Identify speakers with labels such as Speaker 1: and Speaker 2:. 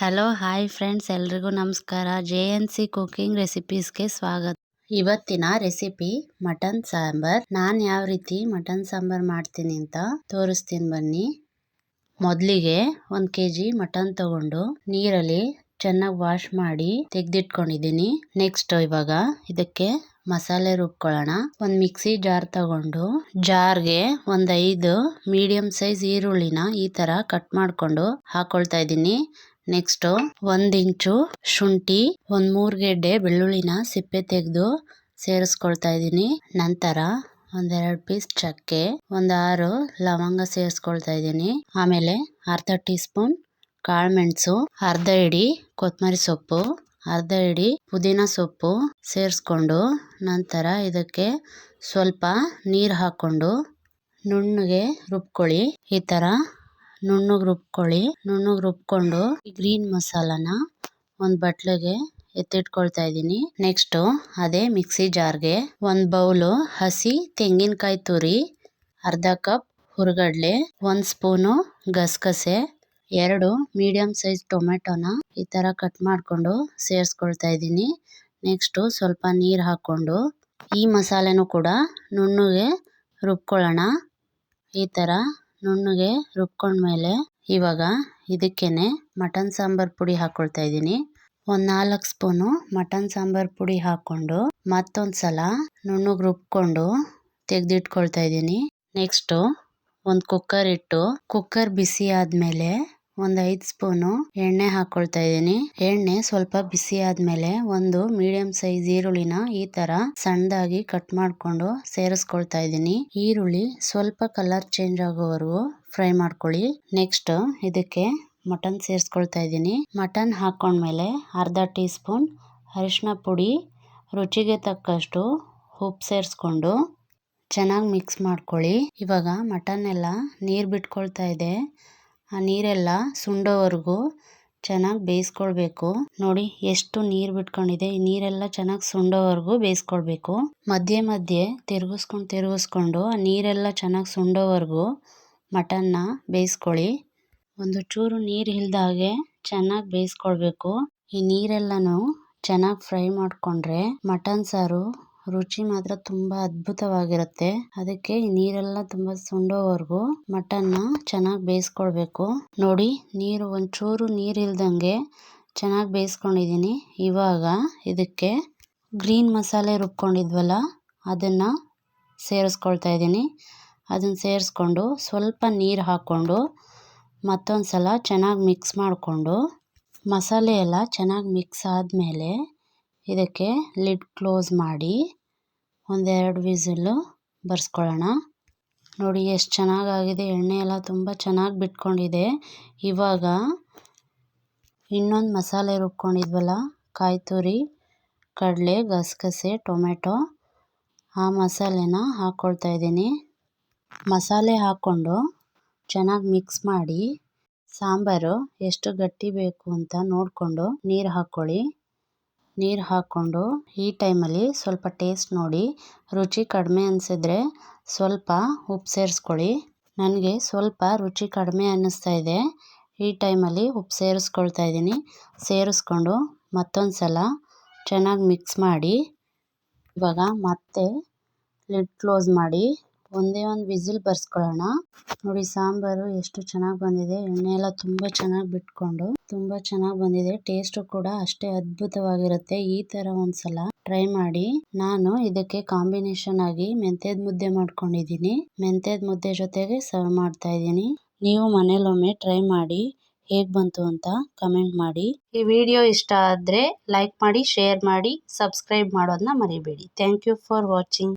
Speaker 1: Hello, hi friends. ಎಲ್ರಿಗೂ ನಮಸ್ಕಾರ. J N C cooking ರೆಸಿಪೀಸ್ಗೆ ಸ್ವಾಗತ. ಇವತ್ತಿನ ರೆಸಿಪಿ ಮಟನ್ ಸಾಂಬಾರ್. ನಾನು ಯಾವ ರೀತಿ ಮಟನ್ ಸಾಂಬಾರ್ ಮಾಡ್ತೀನಿ ಅಂತ ತೋರಿಸ್ತೀನಿ ಬನ್ನಿ. ಮೊದಲಿಗೆ ಒಂದು ಕೆ ಜಿ ಮಟನ್ ತಗೊಂಡು ನೀರಲ್ಲಿ ಚೆನ್ನಾಗಿ ವಾಶ್ ಮಾಡಿ ತೆಗೆದಿಟ್ಕೊಂಡಿದ್ದೀನಿ. ನೆಕ್ಸ್ಟ್ ಇವಾಗ ಇದಕ್ಕೆ ಮಸಾಲೆ ರುಬ್ಕೊಳ್ಳೋಣ. ಒಂದು ಮಿಕ್ಸಿ ಜಾರ್ ತಗೊಂಡು ಜಾರ್ಗೆ ಒಂದು ಐದು ಮೀಡಿಯಂ ಸೈಜ್ ಈರುಳ್ಳಿನ ಈ ಥರ ಕಟ್ ಮಾಡಿಕೊಂಡು ಹಾಕೊಳ್ತಾ ಇದ್ದೀನಿ. ನೆಕ್ಸ್ಟ್ ಒಂದ್ ಇಂಚು ಶುಂಠಿ, ಒಂದ್ ಮೂರ್ ಗೆಡ್ಡೆ ಬೆಳ್ಳುಳ್ಳಿನ ಸಿಪ್ಪೆ ತೆಗೆದು ಸೇರಿಸ್ಕೊಳ್ತಾ ಇದ್ದೀನಿ. ನಂತರ ಒಂದೆರಡು ಪೀಸ್ ಚಕ್ಕೆ, ಒಂದ್ ಆರು ಲವಂಗ ಸೇರಿಸ್ಕೊಳ್ತಾ ಇದ್ದೀನಿ. ಆಮೇಲೆ ಅರ್ಧ ಟೀ ಸ್ಪೂನ್ ಕಾಳುಮೆಣಸು, ಅರ್ಧ ಇಡಿ ಕೊತ್ತಂಬರಿ ಸೊಪ್ಪು, ಅರ್ಧ ಇಡಿ ಪುದೀನ ಸೊಪ್ಪು ಸೇರಿಸ್ಕೊಂಡು ನಂತರ ಇದಕ್ಕೆ ಸ್ವಲ್ಪ ನೀರು ಹಾಕ್ಕೊಂಡು ನುಣ್ಣಗೆ ರುಬ್ಕೊಳ್ಳಿ. ಈ ಥರ ನುಣ್ಣಗೆ ರುಬ್ಕೊಳ್ಳಿ ನುಣ್ಣಗೆ ರುಬ್ಕೊಂಡು ಗ್ರೀನ್ ಮಸಾಲಾನ ಒಂದು ಬಟ್ಲಿಗೆ ಎತ್ತಿಟ್ಕೊಳ್ತಾ ಇದ್ದೀನಿ. ನೆಕ್ಸ್ಟು ಅದೇ ಮಿಕ್ಸಿ ಜಾರ್ಗೆ ಒಂದು ಬೌಲು ಹಸಿ ತೆಂಗಿನಕಾಯಿ ತುರಿ, ಅರ್ಧ ಕಪ್ ಹುರ್ಗಡ್ಲೆ, ಒಂದು ಸ್ಪೂನು ಗಸಗಸೆ, ಎರಡು ಮೀಡಿಯಮ್ ಸೈಜ್ ಟೊಮೆಟೊನ ಈ ಥರ ಕಟ್ ಮಾಡಿಕೊಂಡು ಸೇರಿಸ್ಕೊಳ್ತಾ ಇದ್ದೀನಿ. ನೆಕ್ಸ್ಟು ಸ್ವಲ್ಪ ನೀರು ಹಾಕ್ಕೊಂಡು ಈ ಮಸಾಲೆನೂ ಕೂಡ ನುಣ್ಣಗೆ ರುಬ್ಕೊಳ್ಳೋಣ. ಈ ಥರ ನುಣ್ಣಗೆ ರುಬ್ಕೊಂಡ್ಮೇಲೆ ಇವಾಗ ಇದಕ್ಕೇನೆ ಮಟನ್ ಸಾಂಬಾರ್ ಪುಡಿ ಹಾಕ್ಕೊಳ್ತಾ ಇದ್ದೀನಿ. ಒಂದು ನಾಲ್ಕು ಸ್ಪೂನು ಮಟನ್ ಸಾಂಬಾರ್ ಪುಡಿ ಹಾಕ್ಕೊಂಡು ಮತ್ತೊಂದು ಸಲ ನುಣ್ಣಗೆ ರುಬ್ಕೊಂಡು ತೆಗೆದಿಟ್ಕೊಳ್ತಾ ಇದ್ದೀನಿ. ನೆಕ್ಸ್ಟು ಒಂದು ಕುಕ್ಕರ್ ಇಟ್ಟು ಕುಕ್ಕರ್ ಬಿಸಿ ಆದಮೇಲೆ ಒಂದು ಐದು ಸ್ಪೂನು ಎಣ್ಣೆ ಹಾಕೊಳ್ತಾ ಇದ್ದೀನಿ. ಎಣ್ಣೆ ಸ್ವಲ್ಪ ಬಿಸಿ ಆದ್ಮೇಲೆ ಒಂದು ಮೀಡಿಯಂ ಸೈಜ್ ಈರುಳ್ಳಿನ ಈ ತರ ಸಣ್ಣದಾಗಿ ಕಟ್ ಮಾಡಿಕೊಂಡು ಸೇರಿಸ್ಕೊಳ್ತಾ ಇದ್ದೀನಿ. ಈರುಳ್ಳಿ ಸ್ವಲ್ಪ ಕಲರ್ ಚೇಂಜ್ ಆಗೋವರೆಗೂ ಫ್ರೈ ಮಾಡ್ಕೊಳ್ಳಿ. ನೆಕ್ಸ್ಟ್ ಇದಕ್ಕೆ ಮಟನ್ ಸೇರಿಸ್ಕೊಳ್ತಾ ಇದ್ದೀನಿ. ಮಟನ್ ಹಾಕೊಂಡ್ಮೇಲೆ ಅರ್ಧ ಟೀ ಸ್ಪೂನ್ ಅರಿಶಿನ ಪುಡಿ, ರುಚಿಗೆ ತಕ್ಕಷ್ಟು ಉಪ್ಪು ಸೇರಿಸ್ಕೊಂಡು ಚೆನ್ನಾಗಿ ಮಿಕ್ಸ್ ಮಾಡ್ಕೊಳ್ಳಿ. ಇವಾಗ ಮಟನ್ ಎಲ್ಲ ನೀರು ಬಿಟ್ಕೊಳ್ತಾ ಇದೆ. ಆ ನೀರೆಲ್ಲ ಸುಂಡೋವರೆಗೂ ಚೆನ್ನಾಗಿ ಬೇಯಿಸ್ಕೊಳ್ಬೇಕು. ನೋಡಿ ಎಷ್ಟು ನೀರು ಬಿಟ್ಕೊಂಡಿದೆ. ಈ ನೀರೆಲ್ಲ ಚೆನ್ನಾಗಿ ಸುಂಡೋವರೆಗೂ ಬೇಯಿಸ್ಕೊಳ್ಬೇಕು. ಮಧ್ಯೆ ಮಧ್ಯೆ ತಿರುಗಿಸ್ಕೊಂಡು ತಿರುಗಿಸ್ಕೊಂಡು ಆ ನೀರೆಲ್ಲ ಚೆನ್ನಾಗಿ ಸುಂಡೋವರೆಗೂ ಮಟನ್ನ ಬೇಯಿಸ್ಕೊಳ್ಳಿ. ಒಂದು ಚೂರು ನೀರು ಇಲ್ದಾಗೆ ಚೆನ್ನಾಗಿ ಬೇಯಿಸ್ಕೊಳ್ಬೇಕು. ಈ ನೀರೆಲ್ಲನೂ ಚೆನ್ನಾಗಿ ಫ್ರೈ ಮಾಡಿಕೊಂಡ್ರೆ ಮಟನ್ ಸಾರು ರುಚಿ ಮಾತ್ರ ತುಂಬಾ ಅದ್ಭುತವಾಗಿರುತ್ತೆ. ಅದಕ್ಕೆ ನೀರೆಲ್ಲ ತುಂಬ ಸುಂಡೋವರೆಗೂ, ಮಟನ್ನ ಚೆನ್ನಾಗಿ ಬೇಯಿಸ್ಕೊಳ್ಬೇಕು. ನೋಡಿ, ನೀರು ಒಂಚೂರು ನೀರು ಇಲ್ದಂಗೆ ಚೆನ್ನಾಗಿ ಬೇಯಿಸ್ಕೊಂಡಿದ್ದೀನಿ ಇವಾಗ ಇದಕ್ಕೆ ಗ್ರೀನ್ ಮಸಾಲೆ ರುಬ್ಕೊಂಡಿದ್ವಲ್ಲ, ಅದನ್ನು ಸೇರಿಸ್ಕೊಳ್ತಾ ಇದ್ದೀನಿ ಅದನ್ನು ಸೇರಿಸ್ಕೊಂಡು ಸ್ವಲ್ಪ ನೀರು ಹಾಕ್ಕೊಂಡು ಮತ್ತೊಂದು ಸಲ ಚೆನ್ನಾಗಿ ಮಿಕ್ಸ್ ಮಾಡಿಕೊಂಡು ಮಸಾಲೆ ಎಲ್ಲ ಚೆನ್ನಾಗಿ ಮಿಕ್ಸ್ ಆದಮೇಲೆ ಇದಕ್ಕೆ ಲಿಡ್ ಕ್ಲೋಸ್ ಮಾಡಿ ಒಂದೆರಡು ವಿಸಿಲು ಬರ್ಸ್ಕೊಳ್ಳೋಣ. ನೋಡಿ ಎಷ್ಟು ಚೆನ್ನಾಗಾಗಿದೆ. ಎಣ್ಣೆ ಎಲ್ಲ ತುಂಬ ಚೆನ್ನಾಗಿ ಬಿಟ್ಕೊಂಡಿದೆ. ಇವಾಗ ಇನ್ನೊಂದು ಮಸಾಲೆ ರುಬ್ಕೊಂಡಿದ್ವಲ್ಲ ಕಾಯಿ ತುರಿ ಕಡಲೆ, ಗಸಗಸೆ, ಟೊಮೆಟೊ, ಆ ಮಸಾಲೆನ ಹಾಕ್ಕೊಳ್ತಾ ಇದ್ದೀನಿ. ಮಸಾಲೆ ಹಾಕ್ಕೊಂಡು ಚೆನ್ನಾಗಿ ಮಿಕ್ಸ್ ಮಾಡಿ ಸಾಂಬಾರು, ಎಷ್ಟು ಗಟ್ಟಿ ಬೇಕು ಅಂತ ನೋಡಿಕೊಂಡು ನೀರು ಹಾಕ್ಕೊಳ್ಳಿ. ನೀರು ಹಾಕ್ಕೊಂಡು ಈ ಟೈಮಲ್ಲಿ ಸ್ವಲ್ಪ ಟೇಸ್ಟ್ ನೋಡಿ. ರುಚಿ ಕಡಿಮೆ ಅನಿಸಿದ್ರೆ ಸ್ವಲ್ಪ ಉಪ್ಪು ಸೇರಿಸ್ಕೊಳ್ಳಿ. ನನಗೆ ಸ್ವಲ್ಪ ರುಚಿ ಕಡಿಮೆ ಅನ್ನಿಸ್ತಾ ಇದೆ. ಈ ಟೈಮಲ್ಲಿ ಉಪ್ಪು ಸೇರಿಸ್ಕೊಳ್ತಾ ಇದ್ದೀನಿ. ಸೇರಿಸ್ಕೊಂಡು ಮತ್ತೊಂದು ಸಲ ಚೆನ್ನಾಗಿ ಮಿಕ್ಸ್ ಮಾಡಿ. ಇವಾಗ ಮತ್ತೆ ಲಿಡ್ ಕ್ಲೋಸ್ ಮಾಡಿ. ಒಂದೇ ಒಂದು ವಿಸಿಲ್ ಬರ್ಸ್ಕೊಳ್ಳೋಣ. ನೋಡಿ ಸಾಂಬಾರು ಎಷ್ಟು ಚೆನ್ನಾಗಿ ಬಂದಿದೆ. ಎಣ್ಣೆ ಎಲ್ಲ ತುಂಬ ಚೆನ್ನಾಗಿ ಬಿಟ್ಕೊಂಡು ತುಂಬ ಚೆನ್ನಾಗಿ ಬಂದಿದೆ. ಟೇಸ್ಟು ಕೂಡ ಅಷ್ಟೇ ಅದ್ಭುತವಾಗಿರುತ್ತೆ ಈ ಥರ ಒಂದ್ಸಲ. ಟ್ರೈ ಮಾಡಿ. ನಾನು ಇದಕ್ಕೆ ಕಾಂಬಿನೇಷನ್ ಆಗಿ ಮೆಂತ್ಯದ ಮುದ್ದೆ ಮಾಡ್ಕೊಂಡಿದ್ದೀನಿ. ಮೆಂತ್ಯದ ಮುದ್ದೆ ಜೊತೆಗೆ ಸರ್ವ್ ಮಾಡ್ತಾ ಇದ್ದೀನಿ. ನೀವು ಮನೇಲೊಮ್ಮೆ ಟ್ರೈ ಮಾಡಿ ಹೇಗೆ ಬಂತು ಅಂತ ಕಮೆಂಟ್ ಮಾಡಿ. ಈ ವಿಡಿಯೋ ಇಷ್ಟ ಆದರೆ ಲೈಕ್ ಮಾಡಿ ಶೇರ್ ಮಾಡಿ ಸಬ್ಸ್ಕ್ರೈಬ್ ಮಾಡೋದನ್ನ ಮರಿಬೇಡಿ. Thank you for watching